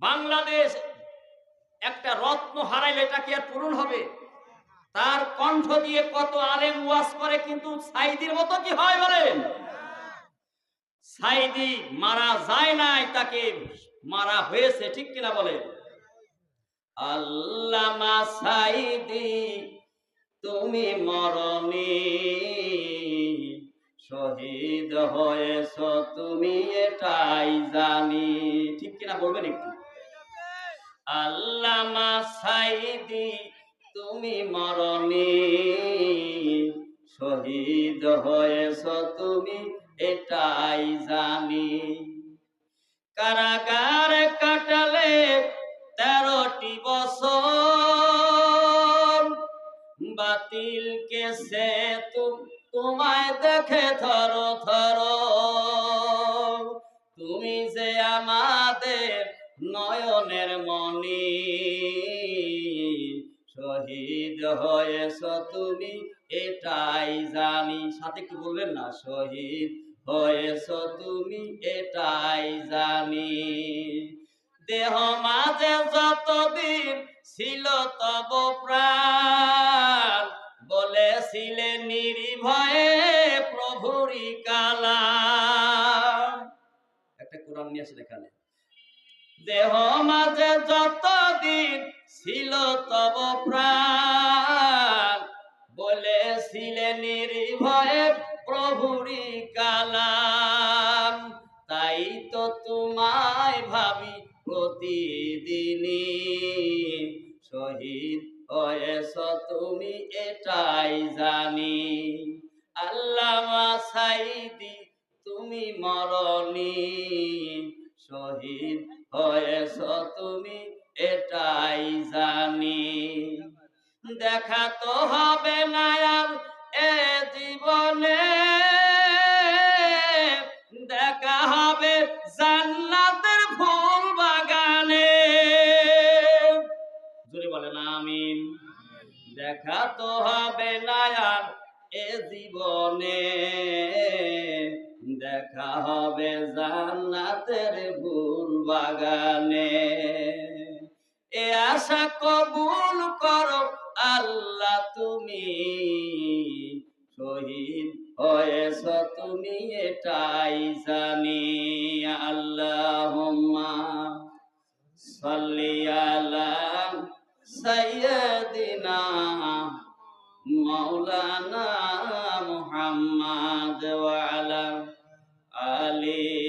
বাংলাদেশ একটা রত্ন হারাইলে এটা কি আর পূরণ হবে? তার কণ্ঠ দিয়ে কত আলেম ওয়াজ করে, কিন্তু সাইদির মতো কি হয় বলেন? সাইদি মারা যায় নাই, তাকে মারা হয়েছে, ঠিক কিনা বলে আল্লামা সাইদি, তুমি মরণি শহীদ হয়েছ, তুমি এটাই জানি, ঠিক কিনা বলবেন একটু? আল্লামা সাইদি তুমি মরণি শহীদ হয়েছ তুমি, এটাই জানি। কারাগারে কাটালে তেরোটি বছর, বাতিল কেসে তুম- তোমায় দেখে থর থর তুমি যে নয়নের মনি শহীদ হয়েছ তুমি, এটাই জানি। সাথে একটু বলবেন না? শহীদ হয়েছ তুমি, এটাই জানি। দেহ মাঝে যতদিন ছিল তব প্রাণ। বলেছিলে নির্ভয়ে প্রভুরি কালা একটা কোরআন নিয়ে আসে এখানে। দেহ মাঝে যতদিন ছিল তব প্রাণ। বলেছিলে নির্ভয়ে প্রভুরি কালাম। তাই তো তোমায় ভাবি প্রতিদিনই। শহীদ হয়েছ তুমি এটাই জানি। আল্লামা সাইদি তুমি মরণি শহীদ হয়েছ তুমি এটাই জানি। দেখা তো হবে না আর এ জীবনে। দেখা হবে জান্নাতের ফুল বাগানে। জোরে বলেন, আমিন। দেখা তো হবে না আর এ জীবনে। দেখা হবে জান্নাতের ফুল বাগানে। এ আশা কবুল করো আল্লাহ তুমি। শহীদ হয়েছ তুমি, এটাই জানি। আল্লাহ সাল্লি আলা সাইয়্যিদিনা মাওলানা মুহাম্মদ ওয়া আলা আলী